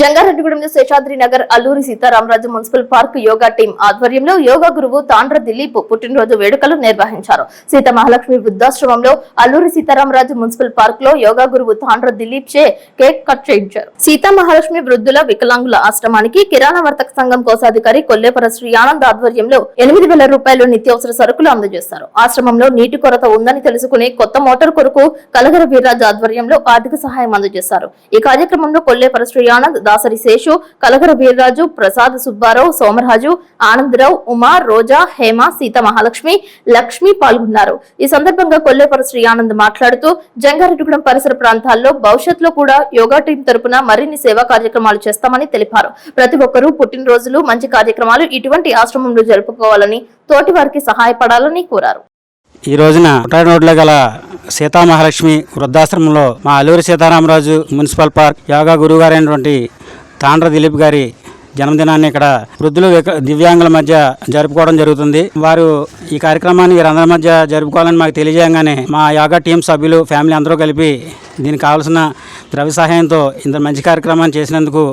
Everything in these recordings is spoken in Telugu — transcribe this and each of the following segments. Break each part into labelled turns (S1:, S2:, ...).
S1: Jangareddygudem Seshadri Nagar Alluri Sitaramaraju municipal park yoga team ఆధ్వర్యంలో యోగా గురువు తాండ్ర దిలీప్ పుట్టినరోజు వేడుకలు నిర్వహించారు. సీత మహాలక్ష్మి వృద్ధాశ్రమంలో అల్లూరి సీతారామరాజు మున్సిపల్ పార్క్లో యోగా గురువు తాండ్ర దిలీప్ చే కేక్ కట్ చేయించారు. సీతా మహాలక్ష్మి వృద్ధుల వికలాంగుల ఆశ్రమానికి కిరాణా వర్తక సంఘం కోశాధికారి కొల్లేపర శ్రీ ఆనంద్ ఆధ్వర్యంలో ఎనిమిది వేల రూపాయలు నిత్యావసర సరుకులు అందజేస్తారు ఆశ్రమంలో నీటి కొరత ఉందని తెలుసుకుని కొత్త మోటార్ కొరకు కలగర వీర్రాజు ఆధ్వర్యంలో ఆర్థిక సహాయం అందజేశారు. ఈ కార్యక్రమంలో కొల్లేపర శ్రీ ఆనంద్ దాసరి శేషు కలగర వీర్రాజు ప్రసాద్ సుబ్బారావు సోమరాజు ఆనందరావు ఉమా రోజా హేమ సీత మహాలక్ష్మి లక్ష్మి పాల్గొన్నారు. ఈ సందర్భంగా కొల్లేపర శ్రీ ఆనంద్ మాట్లాడుతూ జంగారెడ్డిగూడెం పరిసర ప్రాంతాల్లో భవిష్యత్తులో కూడా యోగా టీం తరపున మరిన్ని సేవా కార్యక్రమాలు చేస్తామని తెలిపారు. ప్రతి ఒక్కరూ పుట్టినరోజులు మంచి కార్యక్రమాలు ఇటువంటి ఆశ్రమంలో జరుపుకోవాలని తోటి వారికి సహాయపడాలని కోరారు.
S2: ఈ రోజున రోడ్లో గల సీతామహాలక్ష్మి వృద్ధాశ్రమంలో మా అల్లూరి సీతారామరాజు మున్సిపల్ పార్క్ యోగా గురువు గారైనటువంటి తాండ్ర దిలీప్ గారి జన్మదినాన్ని ఇక్కడ వృద్ధులు దివ్యాంగుల మధ్య జరుపుకోవడం జరుగుతుంది. వారు ఈ కార్యక్రమాన్ని వీరందరి మధ్య జరుపుకోవాలని మాకు తెలియజేయగానే మా యోగా టీం సభ్యులు ఫ్యామిలీ అందరూ కలిపి దీనికి కావాల్సిన ద్రవ్య సహాయంతో ఇంత మంచి కార్యక్రమాన్ని చేసినందుకు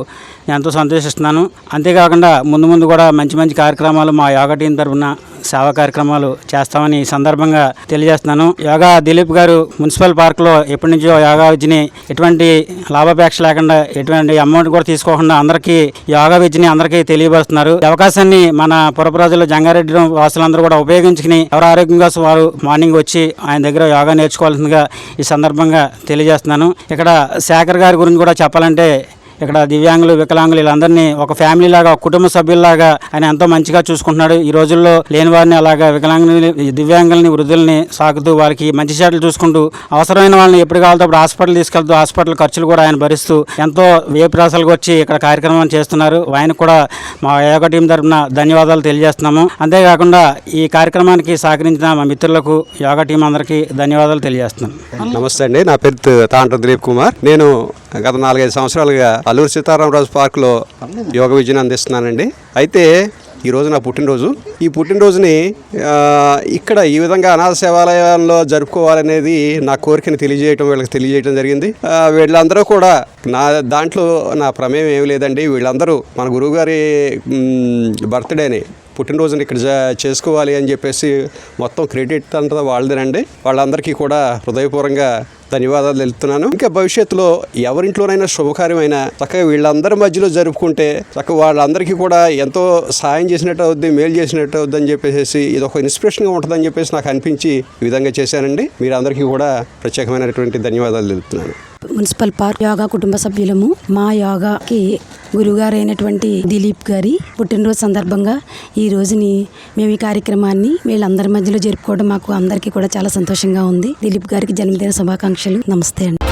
S2: ఎంతో సంతోషిస్తున్నాను. అంతేకాకుండా ముందు ముందు కూడా మంచి మంచి కార్యక్రమాలు మా యోగా టీం తరఫున సేవా కార్యక్రమాలు చేస్తామని ఈ సందర్భంగా తెలియజేస్తున్నాను. యోగా దిలీప్ గారు మున్సిపల్ పార్క్లో ఎప్పటి నుంచో యోగా విద్యని ఎటువంటి లాభాపేక్ష లేకుండా ఎటువంటి అమౌంట్ కూడా తీసుకోకుండా అందరికీ యోగా విద్యని అందరికీ తెలియపరుస్తున్నారు. ఈ అవకాశాన్ని మన పురప్రజలు జంగారెడ్డి వాసులందరూ కూడా ఉపయోగించుకుని ఎవరు ఆరోగ్యంగా వారు మార్నింగ్ వచ్చి ఆయన దగ్గర యోగా నేర్చుకోవాల్సిందిగా ఈ సందర్భంగా తెలియజేస్తున్నాను. ఇక్కడ శేఖర్ గారి గురించి కూడా చెప్పాలంటే ఇక్కడ దివ్యాంగులు వికలాంగులు వీళ్ళందరినీ ఒక ఫ్యామిలీ లాగా ఒక కుటుంబ సభ్యుల్లాగా ఆయన ఎంతో మంచిగా చూసుకుంటున్నాడు. ఈ రోజుల్లో లేని వారిని అలాగా వికలాంగులని దివ్యాంగుల్ని వృద్ధుల్ని సాగుతూ వారికి మంచి చెడ్డలు చూసుకుంటూ అవసరమైన వాళ్ళని ఎప్పుడు కావాలో అప్పుడు హాస్పిటల్ తీసుకెళ్తూ హాస్పిటల్ ఖర్చులు కూడా ఆయన భరిస్తూ ఎంతో వేపురాసలకు వచ్చి ఇక్కడ కార్యక్రమం చేస్తున్నారు. ఆయన కూడా మా యోగా టీం తరఫున ధన్యవాదాలు తెలియజేస్తున్నాము. అంతేకాకుండా ఈ కార్యక్రమానికి సహకరించిన మా మిత్రులకు యోగా టీం అందరికీ ధన్యవాదాలు తెలియజేస్తున్నాను.
S3: నమస్తే అండి. నా పేరు త- దిలీప్ కుమార్. నేను గత నాలుగైదు సంవత్సరాలుగా అల్లూరు సీతారామరాజు పార్కులో యోగ విద్యను అందిస్తున్నానండి. అయితే ఈ రోజు నా పుట్టినరోజు. ఈ పుట్టినరోజుని ఇక్కడ ఈ విధంగా అనాథ సేవాలయంలో జరుపుకోవాలనేది నా కోరికని తెలియజేయటం వీళ్ళకి తెలియజేయటం జరిగింది. వీళ్ళందరూ కూడా నా దాంట్లో నా ప్రమేయం ఏమి లేదండి. వీళ్ళందరూ మన గురువుగారి బర్త్డేని పుట్టినరోజుని ఇక్కడ జా- చేసుకోవాలి అని చెప్పేసి మొత్తం క్రెడిట్ అంతా వాళ్ళదేనండి వాళ్ళందరికీ కూడా హృదయపూర్వకంగా ధన్యవాదాలు తెలుపుతున్నాను. ఇంకా భవిష్యత్తులో ఎవరింట్లోనైనా శుభకార్యమైన చక్కగా వీళ్ళందరి మధ్యలో జరుపుకుంటే చక్కగా వాళ్ళందరికీ కూడా ఎంతో సాయం చేసినట్టు అవుద్ది మేలు చేసినట్టు అవుద్ది అని చెప్పేసి ఇది ఒక ఇన్స్పిరేషన్గా ఉంటుందని చెప్పేసి నాకు అనిపించి ఈ విధంగా చేశానండి. మీరందరికీ కూడా ప్రత్యేకమైనటువంటి ధన్యవాదాలు తెలుపుతున్నాను.
S4: మున్సిపల్ పార్క్ యోగా కుటుంబ సభ్యులము మా యోగాకి గురువుగారైనటువంటి దిలీప్ గారి పుట్టినరోజు సందర్భంగా ఈ రోజుని మేము ఈ కార్యక్రమాన్ని వీళ్ళందరి మధ్యలో జరుపుకోవడం మాకు అందరికీ కూడా చాలా సంతోషంగా ఉంది. దిలీప్ గారికి జన్మదిన శుభాకాంక్షలు. నమస్తే అండి.